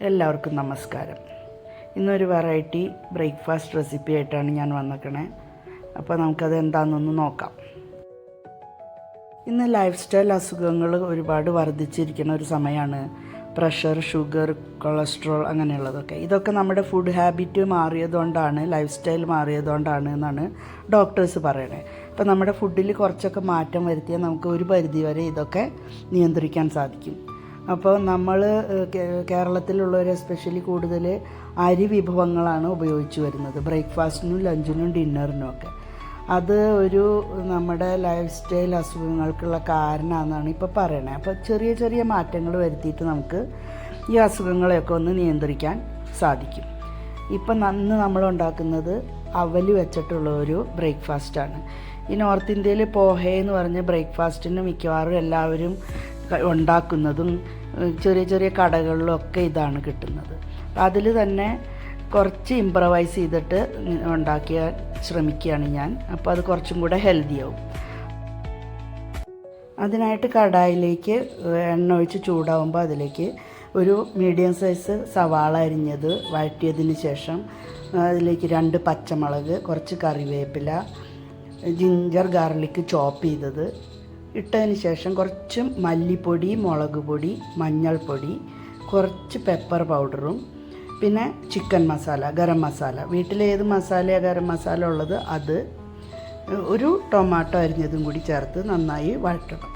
എല്ലാവർക്കും നമസ്കാരം. ഇന്നൊരു വെറൈറ്റി ബ്രേക്ക്ഫാസ്റ്റ് റെസിപ്പി ആയിട്ടാണ് ഞാൻ വന്നിക്കണേ. അപ്പോൾ നമുക്കത് എന്താണെന്നൊന്ന് നോക്കാം. ഇന്ന് ലൈഫ് സ്റ്റൈൽ അസുഖങ്ങൾ ഒരുപാട് വർദ്ധിച്ചിരിക്കുന്ന ഒരു സമയമാണ് പ്രഷർ ഷുഗർ കൊളസ്ട്രോൾ അങ്ങനെയുള്ളതൊക്കെ. ഇതൊക്കെ നമ്മുടെ ഫുഡ് ഹാബിറ്റ് മാറിയതുകൊണ്ടാണ് ലൈഫ് സ്റ്റൈൽ മാറിയതുകൊണ്ടാണ് എന്നാണ് ഡോക്ടേഴ്സ് പറയുന്നത് അപ്പോൾ നമ്മുടെ ഫുഡിൽ കുറച്ചൊക്കെ മാറ്റം വരുത്തിയാൽ നമുക്ക് ഒരു പരിധി വരെ ഇതൊക്കെ നിയന്ത്രിക്കാൻ സാധിക്കും. അപ്പോൾ നമ്മൾ കേരളത്തിലുള്ളവർ എസ്പെഷ്യലി കൂടുതൽ അരി വിഭവങ്ങളാണ് ഉപയോഗിച്ച് വരുന്നത്. ബ്രേക്ക്ഫാസ്റ്റിനും ലഞ്ചിനും ഡിന്നറിനും ഒക്കെ. അത് ഒരു നമ്മുടെ ലൈഫ് സ്റ്റൈൽ അസുഖങ്ങൾക്കുള്ള കാരണമാണെന്നാണ് ഇപ്പോൾ പറയണത് അപ്പോൾ ചെറിയ ചെറിയ മാറ്റങ്ങൾ വരുത്തിയിട്ട് നമുക്ക് ഈ അസുഖങ്ങളെയൊക്കെ ഒന്ന് നിയന്ത്രിക്കാൻ സാധിക്കും. ഇപ്പം അന്ന് നമ്മൾ ഉണ്ടാക്കുന്നത് അവൽ വെച്ചിട്ടുള്ള ഒരു ബ്രേക്ക്ഫാസ്റ്റാണ്. ഈ നോർത്ത് ഇന്ത്യയിൽ പോഹ എന്ന് പറഞ്ഞ ബ്രേക്ക്ഫാസ്റ്റിന് മിക്കവാറും എല്ലാവരും ഉണ്ടാക്കുന്നതും ചെറിയ ചെറിയ കടകളിലും ഒക്കെ ഇതാണ് കിട്ടുന്നത്. അതിൽ തന്നെ കുറച്ച് ഇമ്പ്രവൈസ് ചെയ്തിട്ട് ഉണ്ടാക്കിയ ശ്രമിക്കുകയാണ് ഞാൻ. അപ്പോൾ അത് കുറച്ചും കൂടെ ഹെൽത്തിയാവും അതിനായിട്ട് കടായിലേക്ക് എണ്ണ ഒഴിച്ച് ചൂടാവുമ്പോൾ അതിലേക്ക് ഒരു മീഡിയം സൈസ് സവാള അരിഞ്ഞത് വഴറ്റിയതിന് ശേഷം അതിലേക്ക് രണ്ട് പച്ചമുളക് കുറച്ച് കറിവേപ്പില ജിഞ്ചർ ഗാർലിക് ചോപ്പ് ചെയ്തത്. ഇട്ടതിന് ശേഷം കുറച്ച് മല്ലിപ്പൊടി മുളക് പൊടി മഞ്ഞൾപ്പൊടി കുറച്ച് പെപ്പർ പൗഡറും പിന്നെ ചിക്കൻ മസാല ഗരം മസാല വീട്ടിലേത് മസാലയാണ് ഗരം മസാല ഉള്ളത്? അത്. ഒരു ടൊമാറ്റോ അരിഞ്ഞതും കൂടി ചേർത്ത് നന്നായി വഴറ്റണം.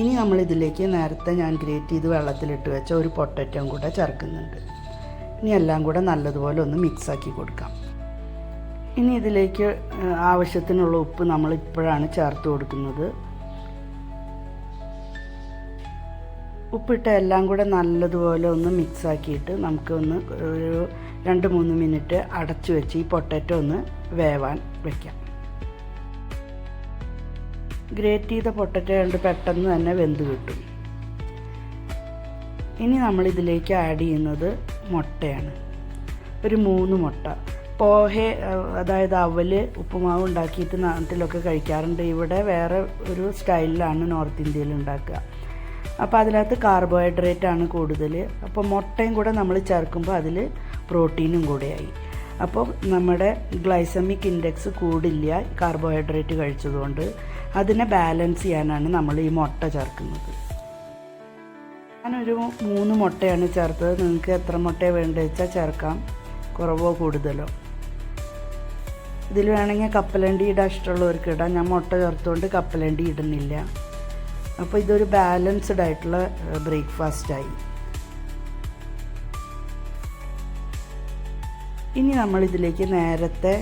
ഇനി നമ്മൾ ഇതിലേക്ക് നേരത്തെ ഞാൻ ഗ്രേറ്റ് ചെയ്ത് വെള്ളത്തിലിട്ട് വെച്ച ഒരു പൊട്ടറ്റവും കൂടെ ചേർക്കുന്നുണ്ട്. ഇനി എല്ലാം കൂടെ നല്ലതുപോലെ ഒന്ന് മിക്സാക്കി കൊടുക്കാം. ഇനി ഇതിലേക്ക് ആവശ്യത്തിനുള്ള ഉപ്പ് നമ്മൾ ഇപ്പോഴാണ് ചേർത്ത് കൊടുക്കുന്നത്. ഉപ്പിട്ട എല്ലാം കൂടെ നല്ലതുപോലെ ഒന്ന് മിക്സാക്കിയിട്ട് നമുക്ക് ഒന്ന് ഒരു രണ്ട് മൂന്ന് മിനിറ്റ് അടച്ചു വെച്ച് ഈ പൊട്ടറ്റോ ഒന്ന് വേവാൻ വെക്കാം. ഗ്രേറ്റ് ചെയ്ത പൊട്ടറ്റോ കണ്ട് പെട്ടെന്ന് തന്നെ വെന്ത് കിട്ടും. ഇനി നമ്മളിതിലേക്ക് ആഡ് ചെയ്യുന്നത് മുട്ടയാണ്. ഒരു മൂന്ന് മുട്ട. പോഹെ അതായത് അവൽ ഉപ്പുമാവ് ഉണ്ടാക്കിയിട്ട് നാട്ടിലൊക്കെ കഴിക്കാറുണ്ട്. ഇവിടെ വേറെ ഒരു സ്റ്റൈലിലാണ് നോർത്ത് ഇന്ത്യയിൽ ഉണ്ടാക്കുക. അപ്പോൾ അതിനകത്ത് കാർബോഹൈഡ്രേറ്റ് ആണ് കൂടുതൽ അപ്പോൾ മുട്ടയും കൂടെ നമ്മൾ ചേർക്കുമ്പോൾ അതിൽ പ്രോട്ടീനും കൂടെയായി. അപ്പോൾ നമ്മുടെ ഗ്ലൈസമിക് ഇൻഡെക്സ് കൂടില്ല കാർബോഹൈഡ്രേറ്റ് കഴിച്ചതുകൊണ്ട്. അതിനെ ബാലൻസ് ചെയ്യാനാണ് നമ്മൾ ഈ മുട്ട ചേർക്കുന്നത്. ഞാനൊരു മൂന്ന് മുട്ടയാണ് ചേർത്തത്. നിങ്ങൾക്ക് എത്ര മുട്ട വേണ്ടത് വെച്ചാൽ ചേർക്കാം. കുറവോ കൂടുതലോ? ഇതിൽ വേണമെങ്കിൽ കപ്പലണ്ടി ഇടാൻ ഇഷ്ടമുള്ളവർക്ക് ഇടാം. ഞാൻ മുട്ട ചേർത്തുകൊണ്ട് കപ്പലണ്ടി ഇടുന്നില്ല. അപ്പോൾ ഇതൊരു ബാലൻസ്ഡ് ആയിട്ടുള്ള ബ്രേക്ക്ഫാസ്റ്റായി ഇനി നമ്മൾ ഇതിലേക്ക് നേരത്തെ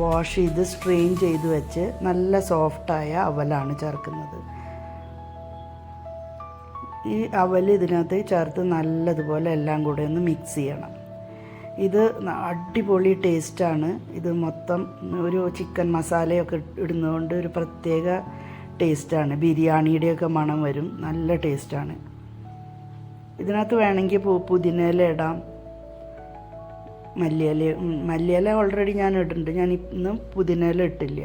വാഷ് ചെയ്ത് സ്ട്രെയിൻ ചെയ്ത് വെച്ച് നല്ല സോഫ്റ്റായ അവലാണ് ചേർക്കുന്നത്. ഈ അവൽ ഇതിനകത്ത് ചേർത്ത് നല്ലതുപോലെ എല്ലാം കൂടെ ഒന്ന് മിക്സ് ചെയ്യണം. ഇത് അടിപൊളി ടേസ്റ്റാണ് ഇത് മൊത്തം ഒരു ചിക്കൻ മസാലയൊക്കെ ഇടുന്നതുകൊണ്ട് ഒരു പ്രത്യേക ടേസ്റ്റാണ്. ബിരിയാണിയുടെയൊക്കെ മണം വരും. നല്ല ടേസ്റ്റാണ്. ഇതിനകത്ത് വേണമെങ്കിൽ പുതിനയില ഇടാം. മല്ലിയില മല്ലിയില ഓൾറെഡി ഞാൻ ഇട്ടിട്ടുണ്ട്. ഞാൻ ഇന്ന് പുതിനയില ഇട്ടില്ല.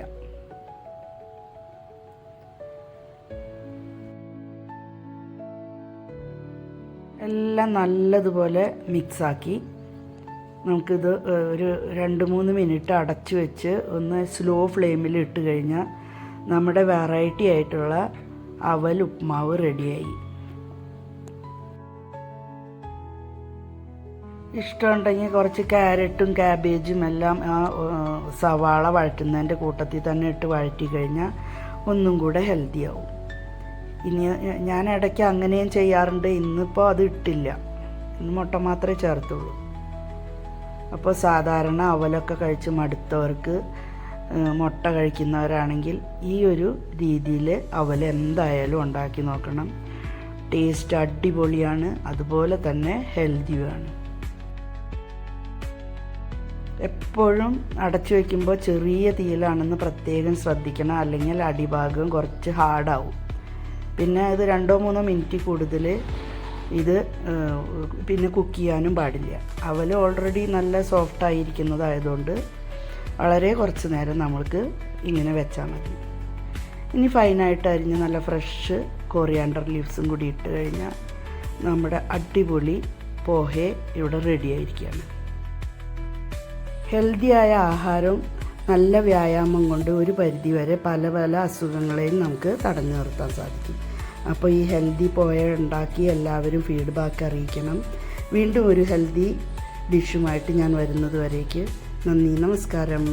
എല്ലാം നല്ലതുപോലെ മിക്സാക്കി നമുക്കിത് ഒരു രണ്ട് മൂന്ന് മിനിറ്റ് അടച്ചു വെച്ച് ഒന്ന് സ്ലോ ഫ്ലെയിമിൽ ഇട്ട് കഴിഞ്ഞാൽ നമ്മുടെ വെറൈറ്റി ആയിട്ടുള്ള അവൽ ഉപ്മാവ് റെഡിയായി ഇഷ്ടമുണ്ടെങ്കിൽ കുറച്ച് ക്യാരറ്റും ക്യാബേജും എല്ലാം ആ സവാള വഴറ്റുന്നതിന്റെ കൂട്ടത്തിൽ തന്നെ ഇട്ട് വഴറ്റി കഴിഞ്ഞാൽ ഒന്നും കൂടെ ഹെൽത്തി ആവും. ഇനി ഞാൻ ഇടയ്ക്ക് അങ്ങനെയും ചെയ്യാറുണ്ട്. ഇന്നിപ്പോൾ അത് ഇട്ടില്ല. ഇന്ന് മുട്ട മാത്രമേ ചേർത്തുള്ളൂ. അപ്പോൾ സാധാരണ അവലൊക്കെ കഴിച്ച് മടുത്തവർക്ക് മുട്ട കഴിക്കുന്നവരാണെങ്കിൽ ഈ ഒരു രീതിയിൽ അവൽ എന്തായാലും ഉണ്ടാക്കി നോക്കണം. ടേസ്റ്റ് അടിപൊളിയാണ് അതുപോലെ തന്നെ ഹെൽത്തിയുമാണ് എപ്പോഴും അടച്ചു വയ്ക്കുമ്പോൾ ചെറിയ തീയിലാണെന്ന് പ്രത്യേകം ശ്രദ്ധിക്കണം അല്ലെങ്കിൽ അടിഭാഗം കുറച്ച് ഹാർഡാവും പിന്നെ ഇത് രണ്ടോ മൂന്നോ മിനിറ്റ് കൂടുതൽ ഇത് പിന്നെ കുക്ക് ചെയ്യാനും പാടില്ല. അവൽ ഓൾറെഡി നല്ല സോഫ്റ്റ് ആയിരിക്കുന്നതായതുകൊണ്ട് വളരെ കുറച്ച് നേരം നമ്മൾക്ക് ഇങ്ങനെ വെച്ചാൽ മതി. ഇനി ഫൈനായിട്ട് അരിഞ്ഞ് നല്ല ഫ്രഷ് കൊറിയാണ്ടർ ലീവ്സും കൂടി ഇട്ട് കഴിഞ്ഞാൽ നമ്മുടെ അടിപൊളി പോഹെ ഇവിടെ റെഡി ആയിരിക്കുകയാണ്. ഹെൽത്തിയായ ആഹാരം നല്ല വ്യായാമം കൊണ്ട് ഒരു പരിധിവരെ പല പല അസുഖങ്ങളെയും നമുക്ക് തടഞ്ഞു നിർത്താൻ സാധിക്കും. അപ്പോൾ ഈ ഹെൽത്തി പോയ ഉണ്ടാക്കി എല്ലാവരും ഫീഡ്ബാക്ക് അറിയിക്കണം. വീണ്ടും ഒരു ഹെൽത്തി ഡിഷുമായിട്ട് ഞാൻ വരുന്നത് വരേക്ക്. നന്ദി നമസ്കാരം